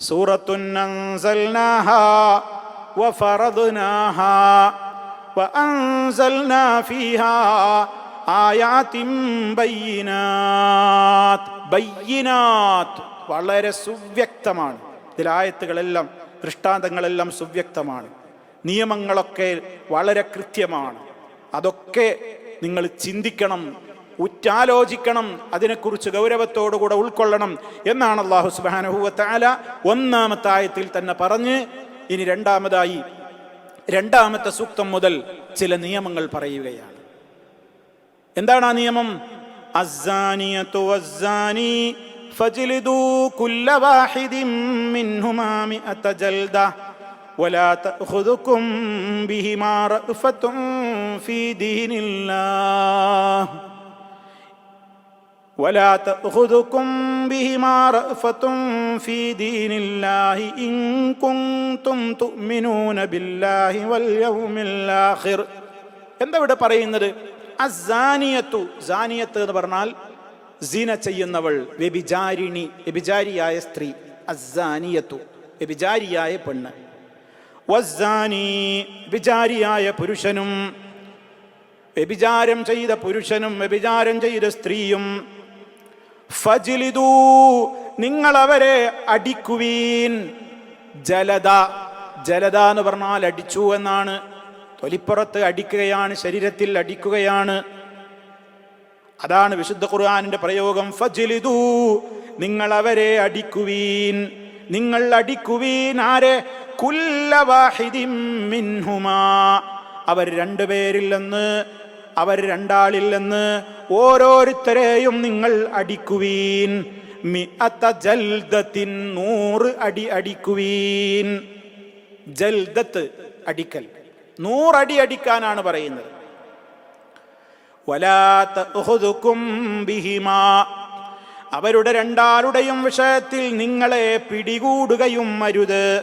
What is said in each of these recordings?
അൻസൽനാഹാ വഫറദ്നാഹാ വഅൻസൽനാ ഫീഹാ ആയാത്തിൻ بينات ബയ്യിനാത്ത് വളരെ സുവ്യക്തമാണ്. ഇതിലായത്തുകളെല്ലാം ദൃഷ്ടാന്തങ്ങളെല്ലാം സുവ്യക്തമാണ്. നിയമങ്ങളൊക്കെ വളരെ കൃത്യമാണ്. അതൊക്കെ നിങ്ങൾ ചിന്തിക്കണം ഉറ്റാലോചിക്കണം അതിനെക്കുറിച്ച് ഗൗരവത്തോടുകൂടെ ഉൾക്കൊള്ളണം എന്നാണ് അള്ളാഹു സുബാനഹുവത്താല ഒന്നാമത്തെ ആയത്തിൽ തന്നെ പറഞ്ഞ് ഇനി രണ്ടാമതായി രണ്ടാമത്തെ സൂക്തം മുതൽ ചില നിയമങ്ങൾ പറയുകയാണ് എന്താണ് ആ നിയമം അസ്സാനിയത്തു വസ്സാനി ഫജ്ലിദൂ കുല്ല വാഹിദിൻ മിൻഹുമാ മിഅത ജൽദ ولا تأخذكم بهما رأفة في دين الله ولا تأخذكم بهما رأفة في دين الله إن كنتم تؤمنون بالله واليوم الآخر എന്താ ഇവിടെ പറയുന്നത് അസാനിയത്തു സാനിയത്ത് എന്ന് പറഞ്ഞാൽ സീന ചെയ്യുന്നവൾ വ്യഭിചാരിണി വ്യഭിചാരിയായ സ്ത്രീ അസാനിയത്തു വ്യഭിചാരിയായ പെണ്ണ് വസ്സാനി വ്യഭിചാരിയായ പുരുഷനും വ്യഭിചാരം ചെയ്ത പുരുഷനും വ്യഭിചാരം ചെയ്ത സ്ത്രീയും ഫജിലിദൂ നിങ്ങൾ അവരെ അടിക്കുവീൻ. ജലദ ജലദ എന്ന് പറഞ്ഞാൽ അടിച്ചു എന്നാണ്. തൊലിപ്പുറത്ത് അടിക്കുകയാണ് ശരീരത്തിൽ അടിക്കുകയാണ്. അതാണ് വിശുദ്ധ ഖുർആാനിന്റെ പ്രയോഗം. ഫജിലിദൂ നിങ്ങൾ അവരെ അടിക്കുവീൻ. നിങ്ങൾ അടിക്കുവീൻ ആരെ? കുല്ലവാഹിദിം മിൻഹുമാ. അവർ രണ്ടുപേരിൽ നിന്ന് അവർ രണ്ടാളിൽ ഓരോരുത്തരെയും നിങ്ങൾ അടിക്കുവീൻ. മിഅത്ത ജൽദത്തിൻ നൂറ് അടി അടിക്കുവീൻ. ജൽദത്ത് അടിക്കൽ. നൂറടി അടിക്കാനാണ് പറയുന്നത്. അവരുടെ രണ്ടാളുടെയും വിഷയത്തിൽ നിങ്ങളെ പിടികൂടുകയും അരുത്.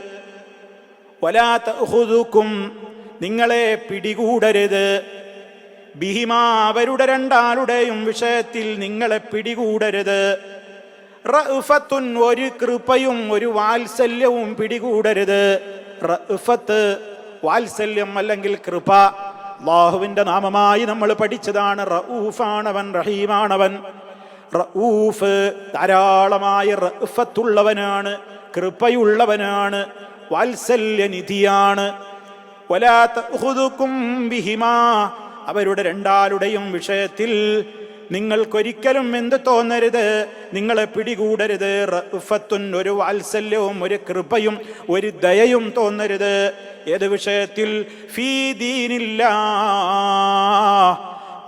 വലാത്ത നിങ്ങളെ പിടികൂടരുത്. ബിഹിമ അവരുടെ രണ്ടാളുടെയും വിഷയത്തിൽ നിങ്ങളെ പിടികൂടരുത്. റഫത്തുൻ ഒരു കൃപയും ഒരു വാത്സല്യവും പിടികൂടരുത്. റഫത്ത് വാത്സല്യം അല്ലെങ്കിൽ കൃപ അള്ളാഹുവിന്റെ നാമമായി നമ്മൾ പഠിച്ചതാണ്. റഊഫാണവൻ റഹീമാണവൻ. റഊഫ് ധാരാളമായ റഫത്തുള്ളവനാണ് കൃപയുള്ളവനാണ് വാത്സല്യനിധിയാണ്. വലാ തഅഖുദുകും ബിഹിമാ അവരുടെ രണ്ടാളുടെയും വിഷയത്തിൽ നിങ്ങൾക്കൊരിക്കലും എന്ത് തോന്നരുത്. നിങ്ങളെ പിടികൂടരുത്. റഫത്തുൻ ഒരു വാത്സല്യവും ഒരു കൃപയും ഒരു ദയയും തോന്നരുത്. ഏത് വിഷയത്തിൽ? ഫീദീനില്ല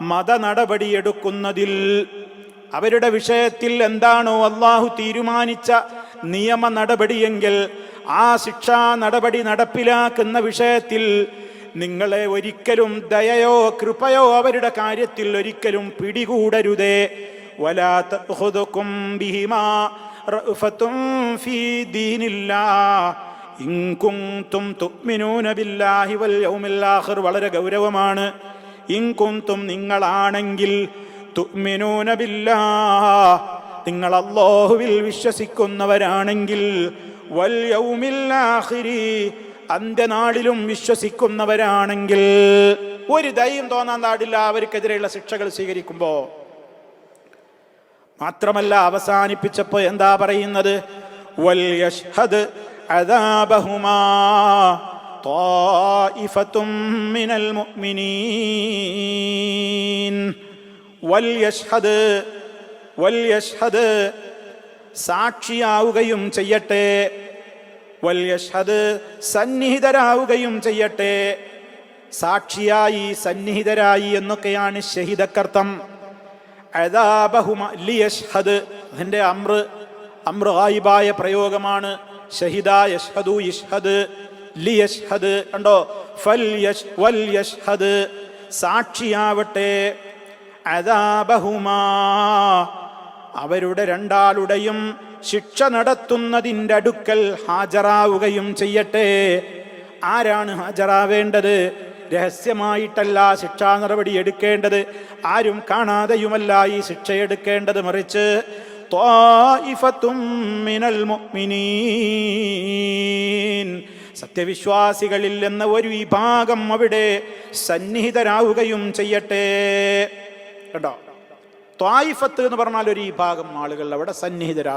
മത നടപടിയെടുക്കുന്നതിൽ അവരുടെ വിഷയത്തിൽ എന്താണോ അള്ളാഹു തീരുമാനിച്ച നിയമ നടപടിയെങ്കിൽ ആ ശിക്ഷാ നടപടി നടപ്പിലാക്കുന്ന വിഷയത്തിൽ നിങ്ങളെ ഒരിക്കലും ദയയോ കൃപയോ അവരുടെ കാര്യത്തിൽ ഒരിക്കലും പിടികൂടരുതേ. വളരെ ഗൗരവമാണ്. ഇങ്കുന്തും നിങ്ങളാണെങ്കിൽ നിങ്ങൾ അല്ലാഹുവിൽ വിശ്വസിക്കുന്നവരാണെങ്കിൽ വൽ അന്ത്യനാളിലും വിശ്വസിക്കുന്നവരാണെങ്കിൽ ഒരു ദയം തോന്നാൻ പാടില്ല അവർക്കെതിരെയുള്ള ശിക്ഷകൾ സ്വീകരിക്കുമ്പോൾ മാത്രമല്ല അവസാനിപ്പിച്ചപ്പോൾ എന്താ പറയുന്നത്? സാക്ഷിയാവുകയും ചെയ്യട്ടെ. വല്യഷ്ഹദ് സന്നിഹിതരാവുകയും ചെയ്യട്ടെ. സാക്ഷിയായി സന്നിഹിതരായി എന്നൊക്കെയാണ് ഷഹിദക്കർത്ഥം അദാബഹുമ ലിയഷ്ഹദ് അതിന്റെ അമ്ര അമ്രായിബായ പ്രയോഗമാണ്. ഷഹിദ യഷ്ഹദു ഇഷ്ഹദ് ലിയഷ്ഹദ് കണ്ടോ? ഫൽ യഷ് വൽ യഷ്ഹദ് സാക്ഷിയാവട്ടെ. അദാബഹുമാ അവരുടെ രണ്ടാളുടെയും ശിക്ഷ നടത്തുന്നതിന്റെ അടുക്കൽ ഹാജരാവുകയും ചെയ്യട്ടെ. ആരാണ് ഹാജരാവേണ്ടത്? രഹസ്യമായിട്ടല്ല ശിക്ഷാ നടപടി എടുക്കേണ്ടത്. ആരും കാണാതെയുമല്ല ഈ ശിക്ഷ എടുക്കേണ്ടത് മറിച്ച് സത്യവിശ്വാസികളിൽ എന്ന ഒരു വിഭാഗം അവിടെ സന്നിഹിതരാവുകയും ചെയ്യട്ടെ. കേട്ടോ ത്വായിഫത്ത് എന്ന് പറഞ്ഞാൽ ഒരു വിഭാഗം ആളുകൾ അവിടെ സന്നിഹിതരാ